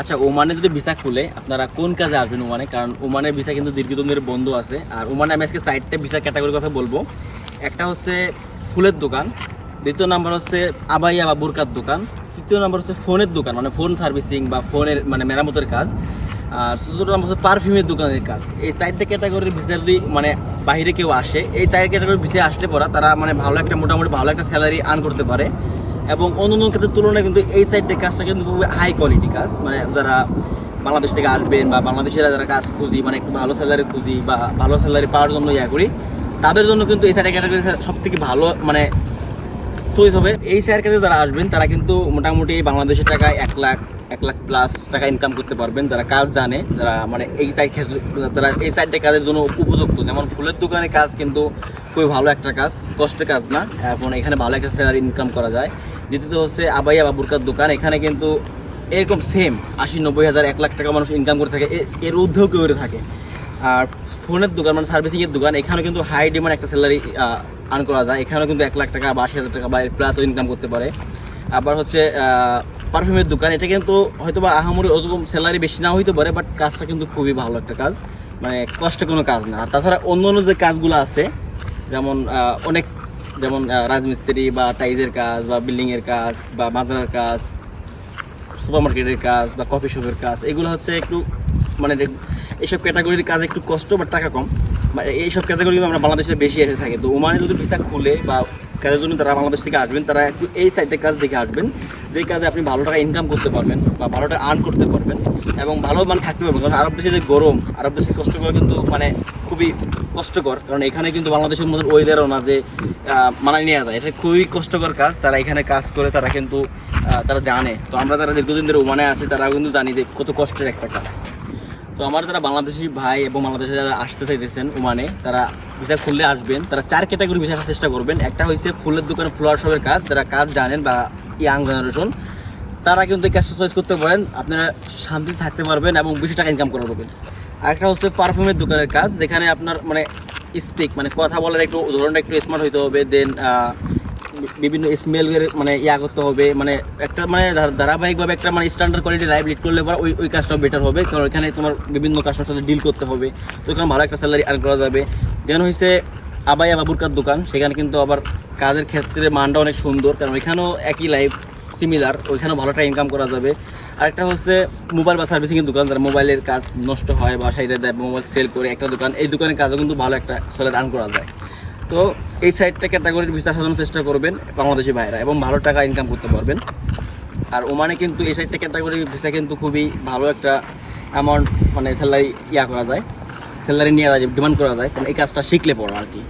আচ্ছা ওমানে যদি ভিসা খুলে, আপনারা কোন কাজে আসবেন ওমানে? কারণ ওমানের ভিসা কিন্তু দীর্ঘদিনের বন্ধ আছে। আর ওমানে আমি আজকে সাইডটা ভিসা ক্যাটাগরির কথা বলব। একটা হচ্ছে ফুলের দোকান, দ্বিতীয় নাম্বার হচ্ছে আবাইয়া বা বুরকার দোকান, তৃতীয় নাম্বার হচ্ছে ফোনের দোকান মানে ফোন সার্ভিসিং বা ফোনের মানে মেরামতের কাজ। আর চতুর্থ নাম্বার হচ্ছে পারফিউমের দোকানের কাজ। এই চারটে ক্যাটাগরির ভিসা যদি মানে বাইরে কেউ আসে, এই চার ক্যাটাগরির ভিসা আসলে পরা, তারা মানে ভালো একটা, মোটামুটি ভালো একটা স্যালারি আর্ন করতে পারে। এবং অন্য অন্য ক্ষেত্রের তুলনায় কিন্তু এই সাইডের কাজটা কিন্তু খুবই হাই কোয়ালিটি কাজ। মানে যারা বাংলাদেশ থেকে আসবেন বা বাংলাদেশের যারা কাজ খুঁজি মানে একটু ভালো স্যালারি খুঁজি বা ভালো স্যালারি পাওয়ার জন্য ইয়া করি, তাদের জন্য কিন্তু এই সাইডের ক্যাটাগরি সব থেকে ভালো মানে চয়েস হবে। এই সাইডের কাছে যারা আসবেন, তারা কিন্তু মোটামুটি বাংলাদেশের টাকায় এক লাখ এক লাখ প্লাস টাকা ইনকাম করতে পারবেন। যারা কাজ জানে, যারা মানে এই সাইড তারা এই সাইডে কাজের জন্য উপযুক্ত। যেমন ফুলের দোকানে কাজ কিন্তু খুবই ভালো একটা কাজ, কষ্টের কাজ না। এখন এখানে ভালো একটা স্যালারি ইনকাম করা যায়। দ্বিতীয়ত হচ্ছে আবাইয়া বাবুরকার দোকান। এখানে কিন্তু এরকম সেম আশি নব্বই হাজার, এক লাখ টাকা মানুষ ইনকাম করে থাকে। এর ঊর্ধ্বেও কেউ করে থাকে। আর ফোনের দোকান মানে সার্ভিসিংয়ের দোকান, এখানেও কিন্তু হাই ডিমান্ড একটা স্যালারি আর্ন করা যায়। এখানেও কিন্তু এক লাখ টাকা বা আশি হাজার টাকা বা প্লাস ইনকাম করতে পারে। আবার হচ্ছে পারফিউমের দোকান, এটা কিন্তু হয়তো বা আহামরি ওরকম স্যালারি বেশি না হইতে পারে বাট কাজটা কিন্তু খুবই ভালো একটা কাজ। মানে কষ্টে কোনো কাজ না। আর তাছাড়া অন্য অন্য যে কাজগুলো আছে, যেমন অনেক, যেমন রাজমিস্ত্রি বা টাইজের কাজ বা বিল্ডিংয়ের কাজ বা মাজারার কাজ সুপার মার্কেটের কাজ বা কফি শপের কাজ, এগুলো হচ্ছে একটু মানে এইসব ক্যাটাগরির কাজ একটু কষ্ট বা টাকা কম। বা এইসব ক্যাটাগরি কিন্তু আমরা বাংলাদেশে বেশি এসে থাকি। তো ওমানে যদি ভিসা খুলে বা কাজের জন্য তারা বাংলাদেশ থেকে আসবেন, তারা একটু এই সাইডের কাজ দেখে আসবেন, যেই কাজে আপনি ভালো টাকা ইনকাম করতে পারবেন বা ভালো টাকা আর্ন করতে পারবেন এবং ভালো মানে থাকতে পারবেন। কারণ আরব দেশে যে গরম, আরব দেশে কষ্ট করা কিন্তু মানে খুবই কষ্টকর। কারণ এখানে কিন্তু বাংলাদেশের মধ্যে ওয়েদারও না যে মানায় নেওয়া যায়। এটা খুবই কষ্টকর কাজ। তারা এখানে কাজ করে তারা কিন্তু তারা জানে। তো আমরা যারা দীর্ঘদিন ধরে ওমানে আছি তারা কিন্তু জানি যে কত কষ্টের একটা কাজ। তো আমার যারা বাংলাদেশি ভাই এবং বাংলাদেশে যারা আসতে চাইতেছেন ওমানে, তারা ভিসা খুললে আসবেন। তারা চার ক্যাটাগরি ভিসা আসার চেষ্টা করবেন। একটা হচ্ছে ফুলের দোকানে ফ্লোয়ার শপের কাজ, যারা কাজ জানেন বা ইয়াং জেনারেশন তারা কিন্তু কাজটা চয়েস করতে পারেন। আপনারা শান্তি থাকতে পারবেন এবং বেশি টাকা ইনকাম করতে পারবেন। আরেকটা হচ্ছে পারফিউমের দোকানের কাজ, যেখানে আপনার মানে স্পিক মানে কথা বলার একটু ধরনটা একটু স্মার্ট হইতে হবে দেন বিভিন্ন স্মেলের মানে ইয়া করতে হবে মানে একটা মানে ধারা- ধারাবাহিকভাবে একটা মানে স্ট্যান্ডার্ড কোয়ালিটি লাইভ লিড করলে ওই ওই কাজটা বেটার হবে, কারণ এখানে তোমার বিভিন্ন কাস্টমার সাথে ডিল করতে হবে। তো এখানে ভালো একটা স্যালারি আর্ন করা যাবে। দেন হয়েছে আবাইয়া বাবুরকার দোকান, সেখানে কিন্তু আবার কাজের ক্ষেত্রে মানটা অনেক সুন্দর, কারণ এখানেও একই লাইফ সিমিলার ওইখানেও ভালো একটা ইনকাম করা যাবে। আরেকটা হচ্ছে মোবাইল বা সার্ভিসিংয়ের দোকান, যারা মোবাইলের কাজ নষ্ট হয় বা সাইডে দেয় মোবাইল সেল করে, একটা দোকান, এই দোকানের কাজও কিন্তু ভালো একটা স্যালারি আর্ন করা যায়। তো এই সাইডটা ক্যাটাগরির ভিসা সাজানোর চেষ্টা করবেন বাংলাদেশি ভাইরা এবং ভালো টাকা ইনকাম করতে পারবেন। আর ওমানে কিন্তু এই সাইডটা ক্যাটাগরির ভিসা কিন্তু খুবই ভালো একটা অ্যামাউন্ট মানে স্যালারি ইয়া করা যায়। স্যালারি নিয়ে যায় ডিমান্ড করা যায়, কারণ এই কাজটা শিখলে পড়া আর কি।